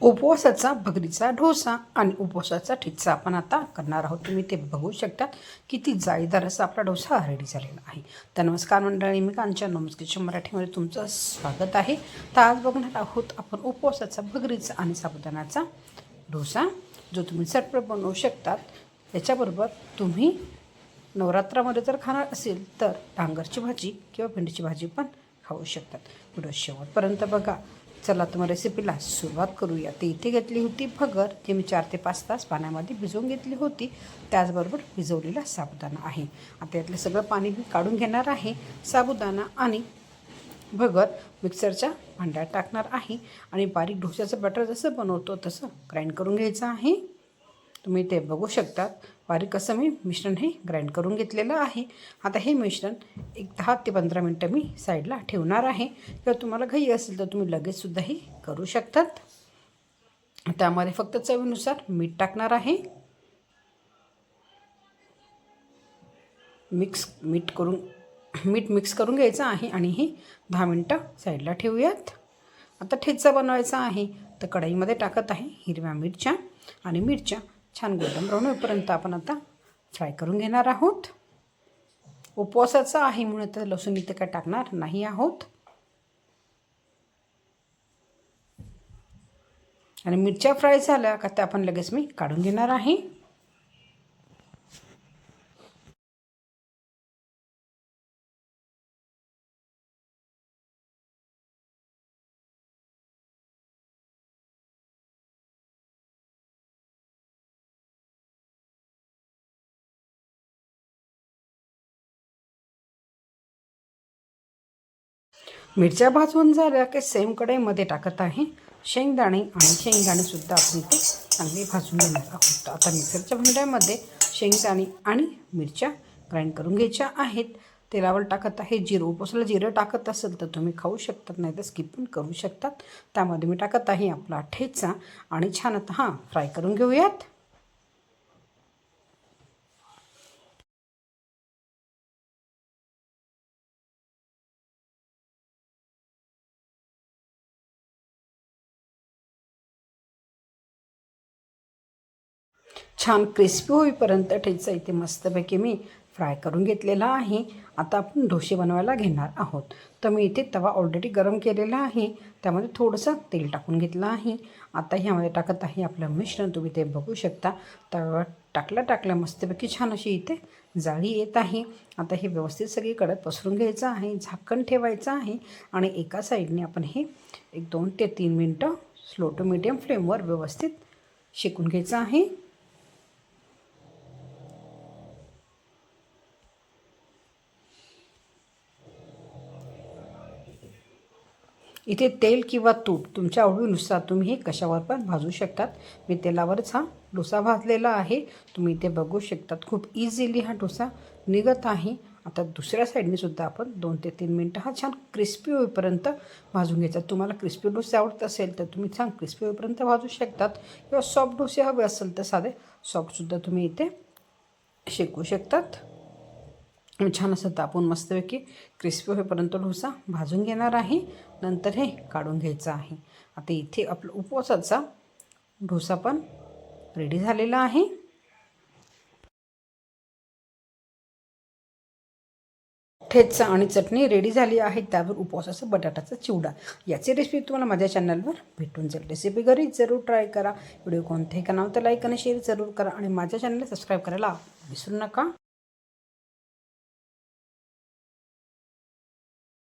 उपवासाचा भगरीचा डोसा आणि उपवासाचा ठिच्चा आपण आता करणार आहोत. तुम्ही ते बघू शकता किती जाळीदार असा आपला डोसा रेडी झालेला आहे. तर नमस्कार मंडळी मी कांच्या नमस्कारच्या मराठीमध्ये तुमचं स्वागत आहे. तर आज बघणार आहोत आपण उपवासाचा भगरीचा आणि साबुदाण्याचा डोसा जो तुम्ही झटपट बनवू शकतात. याच्याबरोबर तुम्ही नवरात्रामध्ये जर खाणार असेल तर डांगरची भाजी किंवा भेंडीची भाजी पण खाऊ शकतात. व्हिडिओ शेवटपर्यंत बघा. चला तर मग रेसिपीला सुरुवात करूया. ती इथे घेतली होती भगर जी मी चार ते पाच तास पाण्यामध्ये भिजवून घेतली होती. त्याचबरोबर भिजवलेला साबुदाणा आहे. आता यातलं सगळं पाणी मी काढून घेणार आहे. साबुदाणा आणि भगर मिक्सरच्या भांड्यात टाकणार आहे. आणि बारीक ढोशाचं बटर जसं बनवतो तसं ग्राइंड करून घ्यायचं आहे. तुम्ही ते बघू शकतात. बारीक असं मी मिश्रण हे ग्राइंड करून घेतलेलं आहे. आता हे मिश्रण एक दहा ते पंधरा मिनटं मी साईडला ठेवणार आहे. किंवा तुम्हाला घाई असेल तर तुम्ही लगेचसुद्धा हे करू शकतात. त्यामध्ये फक्त चवीनुसार मीठ टाकणार आहे. मिक्स मीठ करून मीठ मिक्स करून घ्यायचं आहे आणि हे दहा मिनटं साईडला ठेवूयात. आता ठेचा बनवायचा आहे. तर कढईमध्ये टाकत आहे हिरव्या मिरच्या आणि मिरच्या छान गोल्डन ब्राऊन होईपर्यंत आपण आता फ्राय करून घेणार आहोत. उपवासाचा आहे म्हणून तर लसूण इथं काय टाकणार नाही आहोत. आणि मिरच्या फ्राय झाल्या का त्या आपण लगेच मी काढून घेणार आहे. मिरच्या भाजून झाल्या की सेम कढईमध्ये टाकत आहे शेंगदाणे आणि शेंगदाणेसुद्धा आपण इथे चांगले भाजून घेणार आहोत. आता मिक्सरच्या भांड्यामध्ये शेंगदाणे आणि मिरच्या ग्राइंड करून घ्यायच्या आहेत. तेलावर टाकत आहे जिरं. उपवासाला जिरं टाकत असेल तर तुम्ही खाऊ शकतात नाही तर स्किप पण करू शकतात. त्यामध्ये मी टाकत आहे आपला ठेचा आणि छान आता हां फ्राय करून घेऊयात. छान क्रिस्पी होईपर्यंत ठेचा इथे मस्तपैकी मी फ्राय करून घेतलेला आहे. आता आपण डोसे बनवायला घेणार आहोत. तर मी इथे तवा ऑलरेडी गरम केलेला आहे. त्यामध्ये थोडंसं तेल टाकून घेतलं आहे. आता ह्यामध्ये टाकत आहे आपलं मिश्रण. तुम्ही ते बघू शकता. तव्यावर टाकल्या टाकल्या मस्तपैकी छान अशी इथे जाळी येत आहे. आता हे व्यवस्थित सगळीकडे पसरून घ्यायचं आहे. झाकण ठेवायचं आहे. आणि एका साईडने आपण हे एक दोन ते तीन मिनटं स्लो टू मिडियम फ्लेमवर व्यवस्थित शेकून घ्यायचं आहे. इथे तेल किंवा तूप तुमच्या आवडीनुसार तुम्ही हे कशावर पण भाजू शकतात. मी तेलावरच हा डोसा भाजलेला आहे. तुम्ही इथे बघू शकतात. खूप इझिली हा डोसा निघत आहे. आता दुसऱ्या साईडने सुद्धा आपण दोन ते तीन मिनटं हा छान क्रिस्पी होईपर्यंत भाजून घ्यायचा. तुम्हाला क्रिस्पी डोसे आवडत असेल तर तुम्ही छान क्रिस्पी होईपर्यंत भाजू शकतात. किंवा सॉफ्ट डोसे हवे असेल तर साधे. सॉफ्टसुद्धा तुम्ही इथे शेकू शकतात. छान असं तापून मस्तपैकी क्रिस्पी होईपर्यंत डोसा भाजून घेणार आहे. नंतर हे काढून घ्यायचं आहे. आता इथे आपलं उपवासाचा डोसा पण रेडी झालेला आहे. ठेचा आणि चटणी रेडी झाली आहे. त्यावर उपवासाचा बटाटाचा चिवडा. याची रेसिपी तुम्हाला माझ्या चॅनलवर भेटून जाईल. रेसिपी घरी जरूर ट्राय करा. व्हिडिओ कोणत्याही का नाव तर लाईक आणि शेअर जरूर करा. आणि माझ्या चॅनलला सबस्क्राईब करायला विसरू नका.